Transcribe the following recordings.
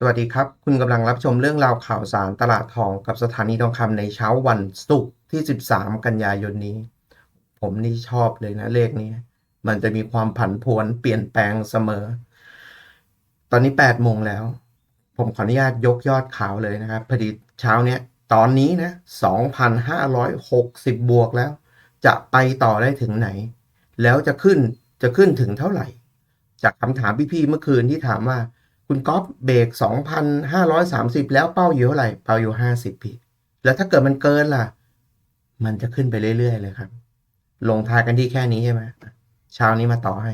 สวัสดีครับ คุณกำลังรับชมเรื่องราวข่าวสารตลาดทองกับสถานีทองคำในเช้าวันศุกร์ที่ 13 กันยายนนี้ ผมนี่ชอบเลยนะเลขนี้ มันจะมีความผันผวนเปลี่ยนแปลงเสมอ ตอนนี้8โมงแล้ว ผมขออนุญาตยกยอดข่าวเลยนะครับพอดีเช้าเนี้ย ตอนนี้นะ 2,560 บวกแล้ว จะไปต่อได้ถึงไหน แล้วจะขึ้นจะขึ้นถึงเท่าไหร่ จากคำถามพี่ๆเมื่อคืนที่ถามว่า คุณก๊อฟเบรก2,530 แล้วเป้าอยู่เท่าไหร่ เป้าอยู่ 50 พี่ แล้วถ้าเกิดมันเกินล่ะ มันจะขึ้นไปเรื่อย ๆ เลยครับ ลงทายกันที่แค่นี้ใช่ไหมเช้านี้มาต่อให้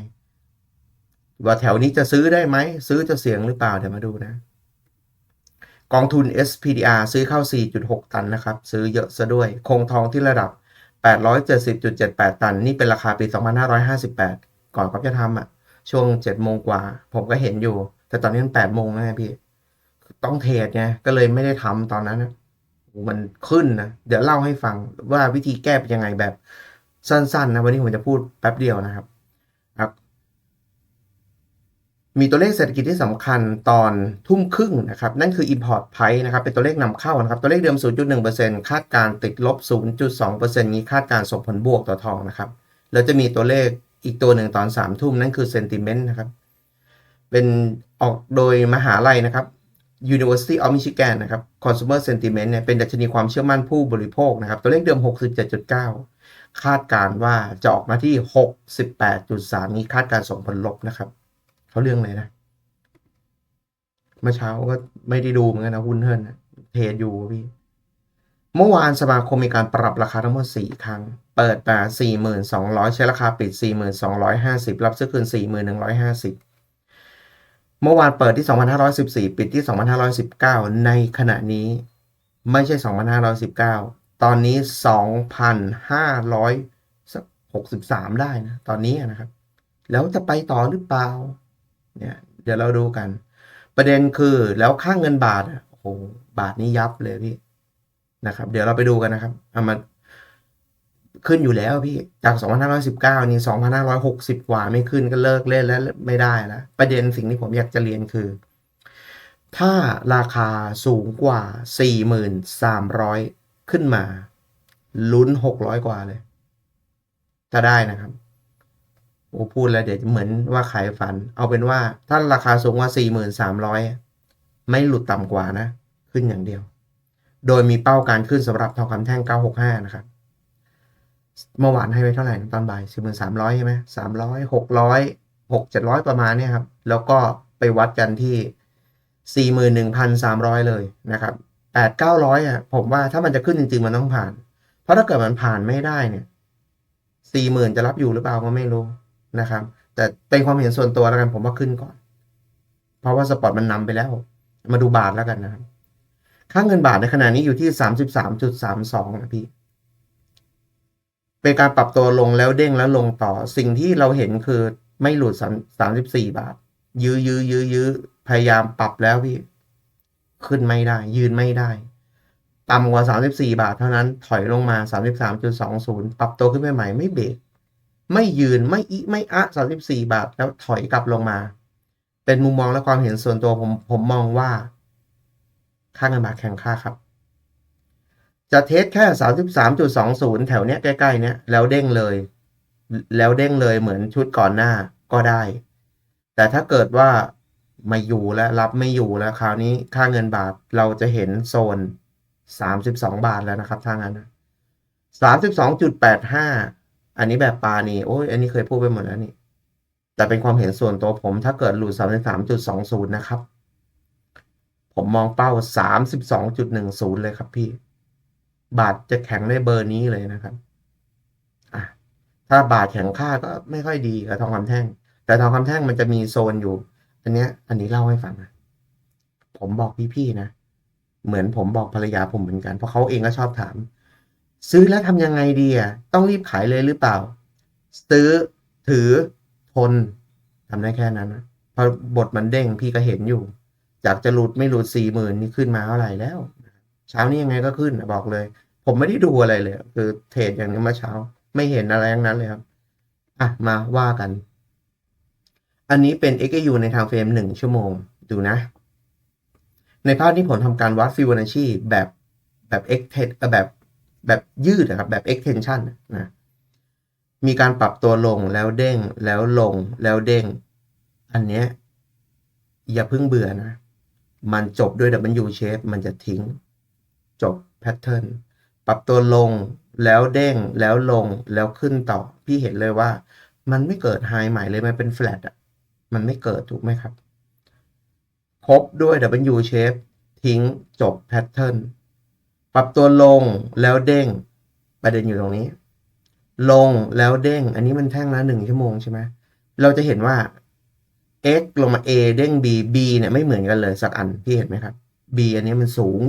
ว่าแถวนี้จะซื้อได้ไหม ซื้อจะเสี่ยงหรือเปล่า เดี๋ยวมาดูนะ กองทุน SPDR ซื้อเข้า 4.6 ตันนะครับ ซื้อเยอะซะด้วย คงทองที่ระดับ 870.78 ตัน นี่เป็นราคาปี 2558 ก่อนก๊อฟจะทำอะ ช่วง7โมงกว่า ผมก็เห็นอยู่ แต่ตอนนี้มัน8โมงแล้วไงพี่ ต้องเทรดไงก็เลยไม่ได้ทำตอนนั้นนะมันขึ้นนะ เดี๋ยวเล่าให้ฟังว่าวิธีแก้เป็นยังไงแบบสั้นๆนะ วันนี้ผมจะพูดแป๊บเดียวนะครับครับ มีตัวเลขเศรษฐกิจที่สำคัญตอนทุ่มครึ่งนะครับ นั่นคือ Import Price นะครับ เป็นตัวเลขนำเข้านะครับ ตัวเลขเดิม 0.1%คาดการติดลบ 0.2%นี้คาดการส่งผลบวกต่อทองนะครับ แล้วจะมีตัวเลขอีกตัวหนึ่งตอน3ทุ่มนั่นคือ Sentiment นะครับ เป็นออกโดยมหาลัยนะครับ University of Michigan นะครับ Consumer Sentiment เนี่ยเป็นดัชนีความเชื่อมั่นผู้บริโภคนะครับ ตัวเลขเดิม 67.9 คาดการณ์ว่าจะออกมาที่ 68.3 นี้คาดการณ์ส่งผลลบนะครับเขาเรื่องอะไรนะ เมื่อเช้าก็ไม่ได้ดูเหมือนกันนะหุ้นเทิร์นเทรดอยู่พี่เมื่อวานสมาคมมีการปรับราคาทั้งหมด 4 ครั้ง เปิดมา 4,200 ใช้ราคาปิด 4,250 รับซื้อคืน 4,150 เมื่อวานเปิดที่ 2,514 ปิดที่ 2,519 ในขณะนี้ไม่ใช่ 2,519 ตอนนี้ 2,563 ได้นะ ตอนนี้นะครับ แล้วจะไปต่อหรือเปล่า เนี่ย เดี๋ยวเราดูกัน ประเด็นคือแล้วค่างเงินบาทอะโอ้โห บาทนี้ยับเลยพี่ นะครับ เดี๋ยวเราไปดูกันนะครับเอามา ขึ้นอยู่แล้วพี่จาก 2,519 นี่ 2,560 กว่าไม่ขึ้นก็เลิกเล่นแล้วไม่ได้แล้วประเด็นสิ่งที่ผมอยากจะเรียนคือ ถ้าราคาสูงกว่า 4,300 ขึ้นมา ลุ้น 600 กว่าเลยถ้าได้นะครับ โอ้พูดแล้วเดี๋ยวเหมือนว่าขายฝัน เอาเป็นว่าถ้าราคาสูงกว่า 4,300 ไม่หลุดต่ำกว่านะ ขึ้นอย่างเดียว โดยมีเป้าการขึ้นสำหรับทองคำแท่ง 965 นะครับ เมื่อวานให้ไว้เท่าไหร่นะตอนบ่าย4,300ใช่ไหม300 600 6 700ประมาณเนี้ยครับ แล้วก็ไปวัดกันที่41,300เลยนะครับ8 900อะผมว่าถ้ามันจะขึ้นจริง ๆ มันต้องผ่าน เพราะถ้าเกิดมันผ่านไม่ได้เนี่ย40,000จะรับอยู่หรือเปล่าก็ไม่รู้นะครับ แต่เป็นความเห็นส่วนตัวแล้วกันผมว่าขึ้นก่อน เพราะว่าสปอร์ตมันนำไปแล้ว มาดูบาทแล้วกันนะครับ ค่าเงินบาทในขณะนี้อยู่ที่33.32นะพี่ เป็นการปรับตัวลงแล้วเด้งแล้วลงต่อ สิ่งที่เราเห็นคือไม่หลุด34บาท ยื้อยื้อยื้อยื้อพยายามปรับแล้วพี่ ขึ้นไม่ได้ ยืนไม่ได้ ต่ำกว่า34บาทเท่านั้นถอยลงมา33.20ปรับตัวขึ้นไปใหม่ไม่เบรกไม่ยืนไม่อิไม่อะ34บาทแล้วถอยกลับลงมา เป็นมุมมองและความเห็นส่วนตัวผมผมมองว่า ค่าเงินบาทแข็งค่าครับ จะเทสแค่ 33.20 แถวเนี้ยใกล้ๆเนี้ยแล้วเด้งเลย แล้วเด้งเลยเหมือนชุดก่อนหน้าก็ได้ แต่ถ้าเกิดว่าไม่อยู่แล้วรับไม่อยู่แล้วคราวนี้ค่าเงินบาทเราจะเห็นโซน 32 บาทแล้วนะครับทางั้นนะ32.85 อันนี้แบบปานี่โอ้ยอันนี้เคยพูดไปหมดแล้วนี่ แต่เป็นความเห็นส่วนตัวผมถ้าเกิดหลุด 33.20 นะครับ ผมมองเป้า 32.10 เลยครับพี่ บาทจะแข็งได้เบอร์นี้เลยนะครับอะถ้าบาทแข็งค่าก็ไม่ค่อยดีกับทองคำแท่ง แต่ทองคำแท่งมันจะมีโซนอยู่ อันเนี้ย อันนี้เล่าให้ฟังนะผมบอกพี่ๆนะเหมือนผมบอกภรรยาผมเหมือนกัน เพราะเขาเองก็ชอบถาม ซื้อแล้วทำยังไงดีอะต้องรีบขายเลยหรือเปล่า ซื้อถือทนทำได้แค่นั้นนะพอบทมันเด้งพี่ก็เห็นอยู่ จากจะหลุดไม่หลุดสี่หมื่นนี่ขึ้นมาเท่าไหร่แล้ว เช้านี้ยังไงก็ขึ้นบอกเลย ผมไม่ได้ดูอะไรเลย คือเทรดอย่างนี้เมื่อเช้า ไม่เห็นอะไรทั้งนั้นเลยครับ อะ มาว่ากัน อันนี้เป็น XAU ในทางเฟรมหนึ่งชั่วโมง ดูนะ ในภาพนี้ผมทำการวัดฟิโบนัชชีแบบแบบ extend เอแบบแบบยืดนะครับ แบบ extension นะมีการปรับตัวลงแล้วเด้งแล้วลงแล้วเด้ง อันเนี้ยอย่าเพิ่งเบื่อนะ มันจบด้วย W shape มันจะทิ้ง จบแพทเทิร์นปรับตัวลงแล้วเด้งแล้วลงแล้วขึ้นต่อ พี่เห็นเลยว่า มันไม่เกิดไฮใหม่เลยมันเป็นแฟลตอะมันไม่เกิดถูกไหมครับครบด้วย W shape ทิ้งจบแพทเทิร์นปรับตัวลงแล้วเด้ง ประเด็นอยู่ตรงนี้ ลงแล้วเด้ง อันนี้มันแท่งละหนึ่งชั่วโมงใช่ไหมเราจะเห็นว่า x ลงมา a เด้ง b b เนี่ยไม่เหมือนกันเลยสักอันพี่เห็นไหมครับ b อันนี้มันสูง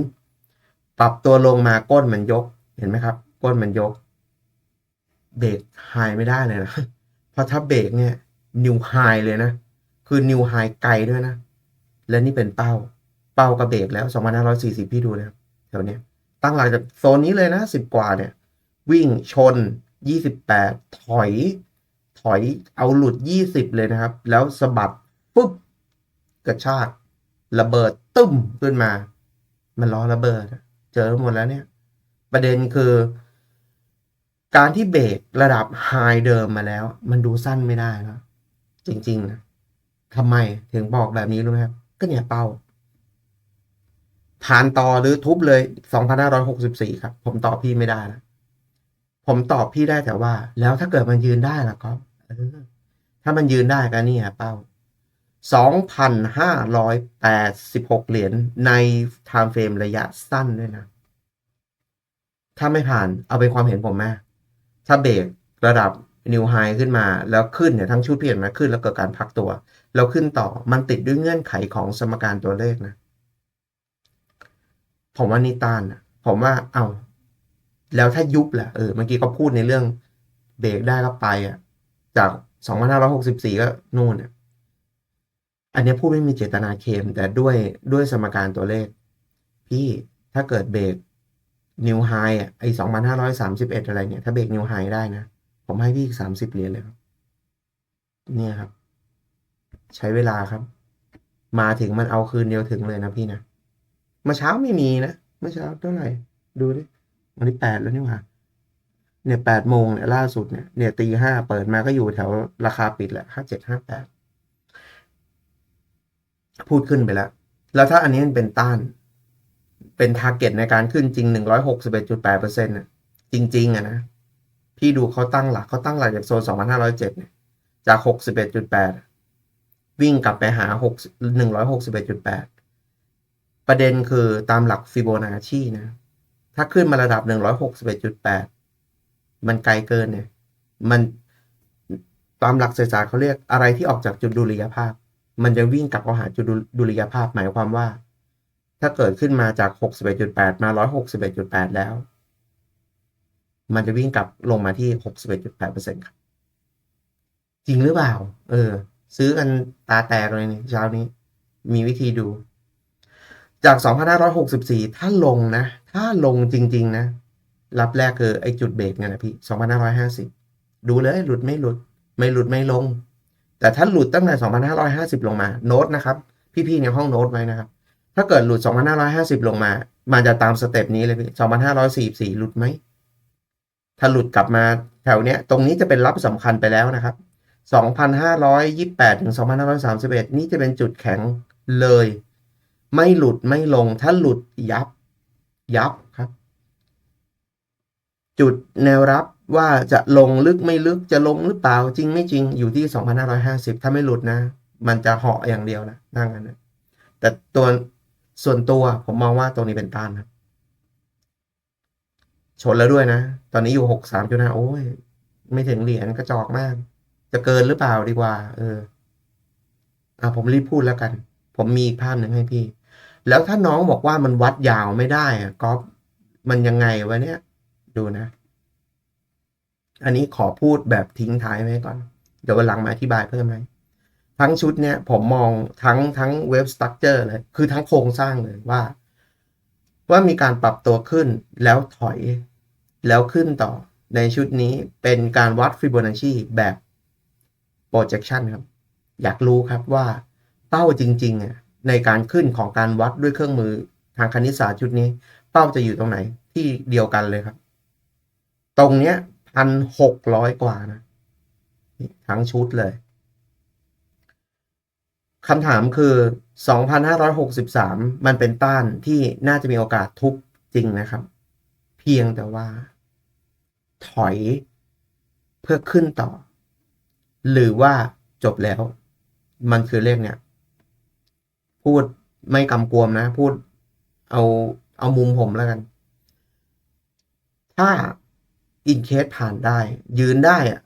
ปรับตัวลงมาก้นมันยก เห็นไหมครับ ก้นมันยก เบรกไฮไม่ได้เลยนะเพราะถ้าเบรกเนี่ย นิวไฮเลยนะ คือนิวไฮไกลด้วยนะ และนี่เป็นเป้า เป้ากับเบรกแล้ว2540 พี่ดูนะแถวเนี้ย ตั้งหลักจากโซนนี้เลยนะ 10 กว่าเนี่ย วิ่งชน 28 ถอย ถอยเอาหลุด 20 เลยนะครับ แล้วสะบัดปุ๊บกระชาก ระเบิดตึ้มขึ้นมา มันล้อระเบิดอะ เจอหมดแล้วเนี่ย ประเด็นคือ การที่เบรกระดับไฮเดิมมาแล้ว มันดูสั้นไม่ได้แล้วจริงๆนะทำไมถึงบอกแบบนี้รู้ไหมครับ ก็เนี่ยเป้า ผ่านต่อหรือทุบเลย2564 ครับ ผมตอบพี่ไม่ได้แล้วผมตอบพี่ได้แต่ว่า แล้วถ้าเกิดมันยืนได้ล่ะก็ถ้ามันยืนได้ก็นี่ยเป้า 2,586 เหรียญในไทม์เฟรมระยะสั้นด้วยนะ ถ้าไม่ผ่านเอาเป็นความเห็นผมไหมถ้าเบรกระดับนิวไฮขึ้นมา แล้วขึ้นเนี่ยทั้งชุดเปลี่ยนมาขึ้นแล้วเกิดการพักตัว แล้วขึ้นต่อมันติดด้วยเงื่อนไขของสมการตัวเลขนะ ผมว่านี่ต้านนะผมว่าเอาแล้วถ้ายุบล่ะเออเมื่อกี้เขาพูดในเรื่องเบรกได้ก็ไปอะ จาก 2564 ก็นู่นอะ อันนี้พูดไม่มีเจตนาเคม แต่ด้วยด้วยสมการตัวเลข พี่ถ้าเกิดเบรกนิวไฮอะไอ2,531อยสามสิบเอ็ดอะไรเนี่ย ถ้าเบรกนิวไฮได้นะ ผมให้พี่อีก30เหรียญเลยครับ เนี่ยครับ ใช้เวลาครับ มาถึงมันเอาคืนเดียวถึงเลยนะพี่นะเมื่อเช้าไม่มีนะเมื่อเช้าเท่าไหร่ ดูดิวันที่แปดแล้วนี่หว่าเนี่ยแปดโมงเนี่ยล่าสุดเนี่ยเนี่ยตีห้าเปิดมาก็อยู่แถวราคาปิดแหละห้าเจ็ดห้าแปด พูดขึ้นไปแล้ว แล้วถ้าอันนี้เป็นต้าน เป็นทาร์เก็ตในการขึ้นจริงหนึ่งร้อยหกสิบเอ็ดจุดแปดเปอร์เซ็นต์่ะจริง ๆอะนะ พี่ดูเขาตั้งหลักเขาตั้งหลักจากโซนสองพันห้าร้อยเจ็ดเนี่ยจากหกสิบเอ็ดจุดแปดวิ่งกลับไปหาหกหนึ่งร้อยหกสิบเอ็ดจุดแปดประเด็นคือตามหลักฟิโบนัชชีนะ ถ้าขึ้นมาระดับ 161.8 มันไกลเกินเนี่ย มันตามหลักเศรษฐศาสตร์เขาเรียกอะไรที่ออกจากจุดดุลยภาพ มันจะวิ่งกลับเข้าหาจุดดุลยภาพหมายความว่า ถ้าเกิดขึ้นมาจาก 61.8 มา 161.8 แล้ว มันจะวิ่งกลับลงมาที่ 61.8%ครับจริงหรือเปล่า เออ ซื้อกันตาแตกเลยนี่เช้านี้ มีวิธีดู จาก 2,564 ถ้าลงนะ ถ้าลงจริง ๆ นะ รับแรกคือไอ้จุดเบรกเนี่ยนะพี่ 2,550 ดูเลย หลุดไม่หลุด ไม่หลุดไม่ลง แต่ถ้าหลุดตั้งแต่ 2,550 ลงมาโน้ตนะครับ พี่ๆในห้องโน้ตไว้นะครับ ถ้าเกิดหลุด 2,550 ลงมา มันจะตามสเต็ปนี้เลยพี่2,544 หลุดไหม ถ้าหลุดกลับมาแถวเนี้ย ตรงนี้จะเป็นรับสำคัญไปแล้วนะครับ 2,528 ถึง 2,531 นี่จะเป็นจุดแข็งเลย ไม่หลุดไม่ลง ถ้าหลุดยับ ยับครับ จุดแนวรับว่าจะลงลึกไม่ลึกจะลงหรือเปล่าจริงไม่จริงอยู่ที่ 2,550 ถ้าไม่หลุดนะ มันจะเหาะอย่างเดียวนะนั่งกันนะแต่ตัวส่วนตัวผมมองว่าตรงนี้เป็นต้านครับชนแล้วด้วยนะ ตอนนี้อยู่63.5โอ้ย ไม่ถึงเหรียญกระจอกมาก จะเกินหรือเปล่าดีกว่า เออ อะผมรีบพูดแล้วกัน ผมมีอีกภาพหนึ่งให้พี่ แล้วถ้าน้องบอกว่ามันวัดยาวไม่ได้อะก๊อฟมันยังไงวะเนี่ย ดูนะ อันนี้ขอพูดแบบทิ้งท้ายไว้ก่อน เดี๋ยววันหลังมาอธิบายเพิ่มไหมทั้งชุดเนี่ยผมมองทั้งทั้งเว็บสตั๊กเจอร์เลย คือทั้งโครงสร้างเลยว่า ว่ามีการปรับตัวขึ้นแล้วถอยแล้วขึ้นต่อในชุดนี้เป็นการวัดฟิโบนัชชีแบบ projection ครับ อยากรู้ครับว่าเป้าจริงๆอะในการขึ้นของการวัดด้วยเครื่องมือทางคณิตศาสตร์ชุดนี้ เป้าจะอยู่ตรงไหนที่เดียวกันเลยครับ ตรงเนี้ยพันหกร้อยกว่านะ ทั้งชุดเลยคำถามคือ 2,563 มันเป็นต้านที่น่าจะมีโอกาสทุบจริงนะครับ เพียงแต่ว่า ถอยเพื่อขึ้นต่อ หรือว่าจบแล้ว มันคือเลขเนี่ย พูดไม่กำกวมนะ พูดเอาเอามุมผมแล้วกัน ถ้า อินเคสผ่านได้ ยืนได้อะ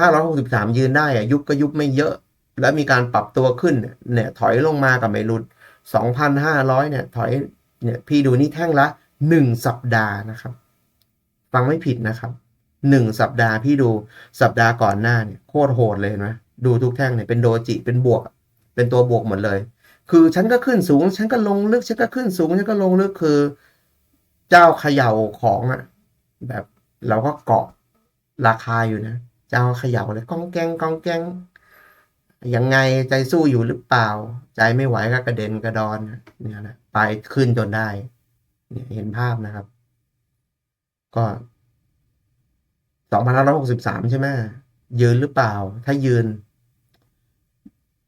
2,563 ยืนได้อะยุบก็ยุบไม่เยอะ แล้วมีการปรับตัวขึ้นเนี่ยถอยลงมากับไม่หลุด 2,500 เนี่ยถอยเนี่ยพี่ดูนี่แท่งละ 1 สัปดาห์นะครับ ฟังไม่ผิดนะครับ 1 สัปดาห์พี่ดูสัปดาห์ก่อนหน้าเนี่ยโคตรโหดเลยเห็นไหมดูทุกแท่งเนี่ยเป็นโดจิเป็นบวก เป็นตัวบวกหมดเลย คือฉันก็ขึ้นสูง ฉันก็ลงลึก ฉันก็ขึ้นสูง ฉันก็ลงลึกคือ เจ้าเขย่าของอะแบบ เราก็เกาะราคาอยู่นะเจ้าเขย่าเลยก้องแกงก้องแกงยังไงใจสู้อยู่หรือเปล่า ใจไม่ไหวก็กระเด็นกระดอนเนี่ยนะไปขึ้นจนได้เนี่ยเห็นภาพนะครับ ก็สองพันห้าร้อยหกสิบสามใช่ไหมยืนหรือเปล่า ถ้ายืน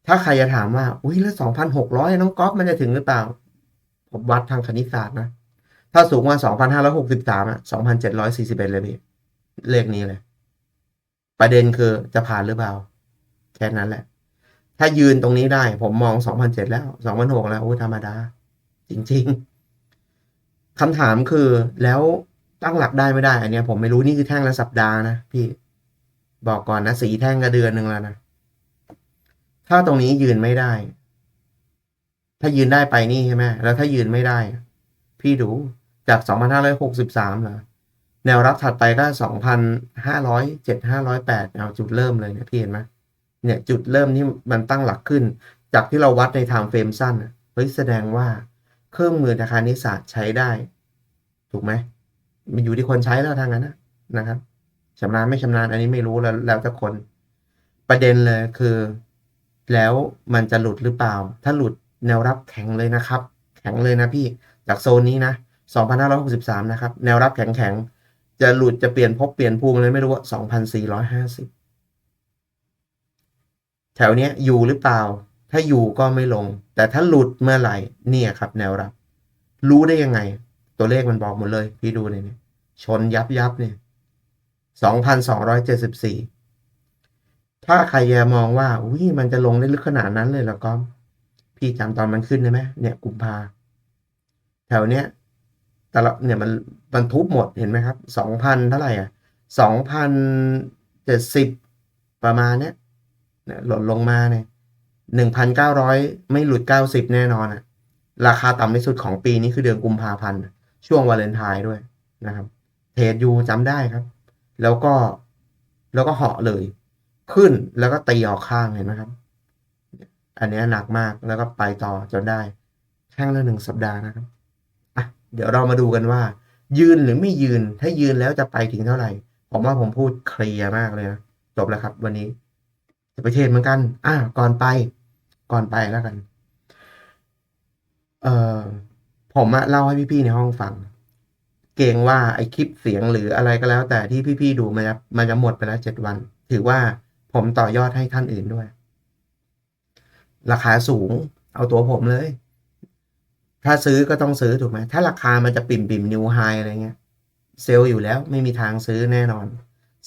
ถ้าใครจะถามว่า อุ้ยแล้วสองพันหกร้อยน้องก๊อฟมันจะถึงหรือเปล่า ผมวัดทางคณิตศาสตร์นะ ถ้าสูงกว่าสองพันห้าร้อยหกสิบสามอะสองพันเจ็ดร้อยสี่สิบเอ็ดเลยพี่ เลขนี้เลย ประเด็นคือจะผ่านหรือเปล่า แค่นั้นแหละ ถ้ายืนตรงนี้ได้ ผมมองสองพันเจ็ดแล้วสองพันหกแล้ว โอ้ธรรมดา จริง ๆคำถามคือแล้วตั้งหลักได้ไม่ได้ อันเนี้ยผมไม่รู้นี่คือแท่งละสัปดาห์นะพี่ บอกก่อนนะสีแท่งก็เดือนหนึ่งแล้วนะ ถ้าตรงนี้ยืนไม่ได้ ถ้ายืนได้ไปนี่ใช่ไหมแล้วถ้ายืนไม่ได้ พี่ดู จาก 2,563เหรอแนวรับถัดไปก็ 2,500 7,508เอาจุดเริ่มเลยเนี่ยพี่เห็นไหมเนี่ยจุดเริ่มที่มันตั้งหลักขึ้น จากที่เราวัดในไทม์เฟรมสั้นเฮ้ยแสดงว่าเครื่องมือธนาคารนิสสัใช้ได้ ถูกไหมมันอยู่ที่คนใช้แล้วทางนั้นนะนะครับชำนาญไม่ชำนาญอันนี้ไม่รู้แล้วแล้วแต่คน ประเด็นเลยคือ แล้วมันจะหลุดหรือเปล่า ถ้าหลุดแนวรับแข็งเลยนะครับ แข็งเลยนะพี่ จากโซนนี้นะ 2,563 นะครับ แนวรับแข็งๆ จะหลุดจะเปลี่ยนภพเปลี่ยนภูมิเลยไม่รู้ว่า 2,450 แถวเนี้ยอยู่หรือเปล่า ถ้าอยู่ก็ไม่ลง แต่ถ้าหลุดเมื่อไหร่เนี่ยครับ แนวรับ รู้ได้ยังไง ตัวเลขมันบอกหมดเลย พี่ดูเนี่ยชนยับยับเนี่ย 2,274 ถ้าใครแยมองว่าอุ้ยมันจะลงได้ลึกขนาดนั้นเลยแล้วก็พี่จำตอนมันขึ้นได้ไหมเนี่ย กุมภาแถวเนี้ย แต่ละเนี่ยมันมันทุบหมดเห็นไหมครับสองพันเท่าไหร่อะสองพันเจ็ดสิบประมาณเนี้ยหล่นลงมาเนี่ยหนึ่งพันเก้าร้อยไม่หลุดเก้าสิบแน่นอนอะ ราคาต่ำที่สุดของปีนี้คือเดือนกุมภาพันธ์ช่วงวาเลนไทน์ด้วยนะครับเทรดยูจำได้ครับ แล้วก็แล้วก็เหาะเลย ขึ้นแล้วก็ตีออกข้างเห็นไหมครับ อันนี้หนักมากแล้วก็ไปต่อจนได้แค่ละหนึ่งสัปดาห์นะครับ เดี๋ยวเรามาดูกันว่า ยืนหรือไม่ยืน ถ้ายืนแล้วจะไปถึงเท่าไหร่ ผมว่าผมพูดเคลียร์มากเลยนะจบแล้วครับ วันนี้ จะไปเทรดเหมือนกัน อะก่อนไป ก่อนไปแล้วกัน เอ่อผมอะเล่าให้พี่ๆในห้องฟัง เกรงว่าไอคลิปเสียงหรืออะไรก็แล้ว แต่ที่พี่ๆดูมันจะมันจะหมดไปแล้วเจ็ดวัน ถือว่าผมต่อยอดให้ท่านอื่นด้วย ราคาสูง เอาตัวผมเลย ถ้าซื้อก็ต้องซื้อถูกไหมถ้าราคามันจะปิ่มปิ่มนิวไฮอะไรเงี้ย เซลล์อยู่แล้วไม่มีทางซื้อแน่นอน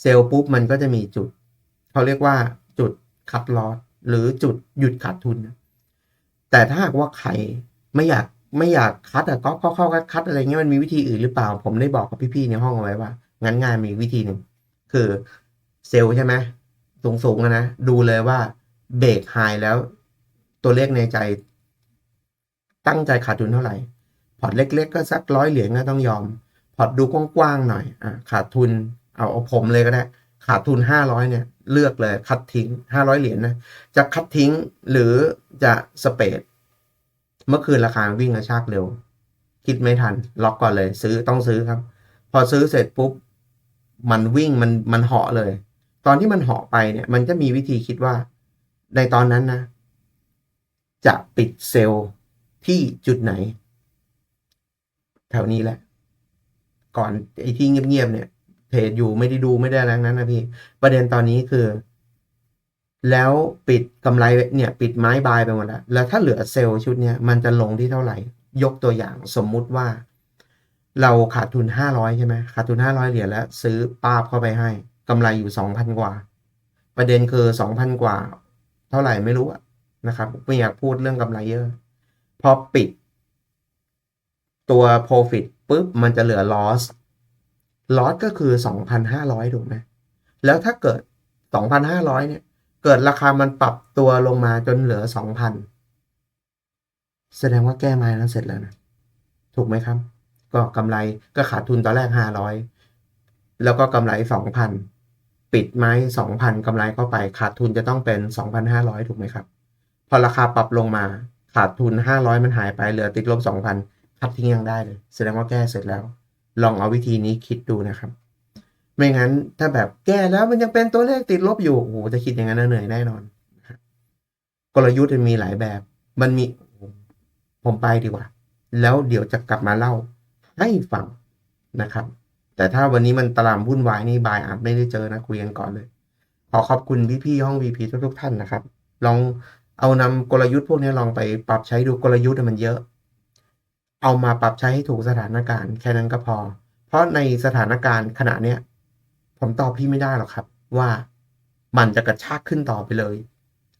เซลล์ปุ๊บมันก็จะมีจุดเขาเรียกว่าจุดคัดลอสหรือจุดหยุดขาดทุน แต่ถ้าหากว่าใครไม่อยากไม่อยากคัดอะก็เข้าเข้าคัดคัดอะไรเงี้ยมันมีวิธีอื่นหรือเปล่า ผมได้บอกกับพี่ๆในห้องเอาไว้ว่า งั้นงานมีวิธีหนึ่งคือเซลล์ใช่ไหมสูงสูงๆนะดูเลยว่าเบรกไฮแล้วตัวเลขในใจ ตั้งใจขาดทุนเท่าไหร่ พอร์ตเล็ก ๆ ก็สักร้อยเหรียญก็ต้องยอม พอร์ตดูกว้างๆหน่อยอะขาดทุนเอาเอาผมเลยก็ได้ ขาดทุนห้าร้อยเนี่ยเลือกเลยคัดทิ้งห้าร้อยเหรียญนะจะคัดทิ้งหรือจะสเปดเมื่อคืนราคาวิ่งกระชากเร็ว คิดไม่ทัน ล็อกก่อนเลย ซื้อต้องซื้อครับ พอซื้อเสร็จปุ๊บ มันวิ่งมันมันเหาะเลย ตอนที่มันเหาะไปเนี่ย มันจะมีวิธีคิดว่า ในตอนนั้นนะ จะปิดเซลล์ ที่จุดไหน แถวนี้แหละ ก่อนไอ้ที่เงียบๆเนี่ยเทรดอยู่ไม่ได้ดูไม่ได้อะไรทั้งนั้นนะพี่ ประเด็นตอนนี้คือ แล้วปิดกำไรเนี่ย ปิดไม้บายไปหมดแล้วแล้วถ้าเหลือเซลล์ชุดเนี้ยมันจะลงที่เท่าไหร่ ยกตัวอย่างสมมุติว่า เราขาดทุนห้าร้อยใช่ไหมขาดทุนห้าร้อยเหรียญแล้ว ซื้อป้าบเข้าไปให้กำไรอยู่สองพันกว่า ประเด็นคือสองพันกว่า เท่าไหร่ไม่รู้อะนะครับไม่อยากพูดเรื่องกำไรเยอะ พอปิด ตัว profit ปุ๊บ มันจะเหลือ loss loss ก็คือ 2,500 ถูกไหมแล้วถ้าเกิด 2,500 เนี่ย เกิดราคามันปรับตัวลงมาจนเหลือ 2,000 แสดงว่าแก้ไม้แล้วเสร็จแล้วนะ ถูกไหมครับ ก็กำไรก็ขาดทุนตอนแรก 500 แล้วก็กำไร 2,000 ปิดไม้ 2,000กำไรเข้าไป ขาดทุนจะต้องเป็น 2,500 ถูกไหมครับ พอราคาปรับลงมา ขาดทุน 500 มันหายไปเหลือติดลบ 2,000คัดทิ้งยังได้เลย แสดงว่าแก้เสร็จแล้ว ลองเอาวิธีนี้คิดดูนะครับ ไม่งั้นถ้าแบบแก้แล้วมันยังเป็นตัวเลขติดลบอยู่โอ้โหจะคิดอย่างนั้นเหนื่อยแน่นอน กลยุทธ์มันมีหลายแบบ มันมีผมไปดีกว่า แล้วเดี๋ยวจะกลับมาเล่าให้ฟังนะครับ แต่ถ้าวันนี้มันตารางวุ่นวายนี่บายอาจไม่ได้เจอนะคุยกันก่อนเลย ขอขอบคุณพี่ๆห้อง VP ทุกๆท่านนะครับ ลอง เอานำกลยุทธ์พวกนี้ลองไปปรับใช้ดูกลยุทธ์มันเยอะ เอามาปรับใช้ให้ถูกสถานการณ์แค่นั้นก็พอ เพราะในสถานการณ์ขณะเนี้ยผมตอบพี่ไม่ได้หรอกครับ ว่ามันจะกระชากขึ้นต่อไปเลย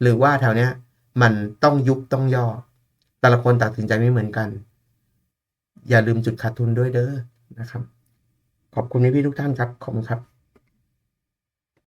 หรือว่าแถวเนี้ยมันต้องยุบต้องย่อ แต่ละคนตัดสินใจไม่เหมือนกัน อย่าลืมจุดขาดทุนด้วยเด้อนะครับ ขอบคุณพี่ทุกท่านครับ ขอบคุณครับ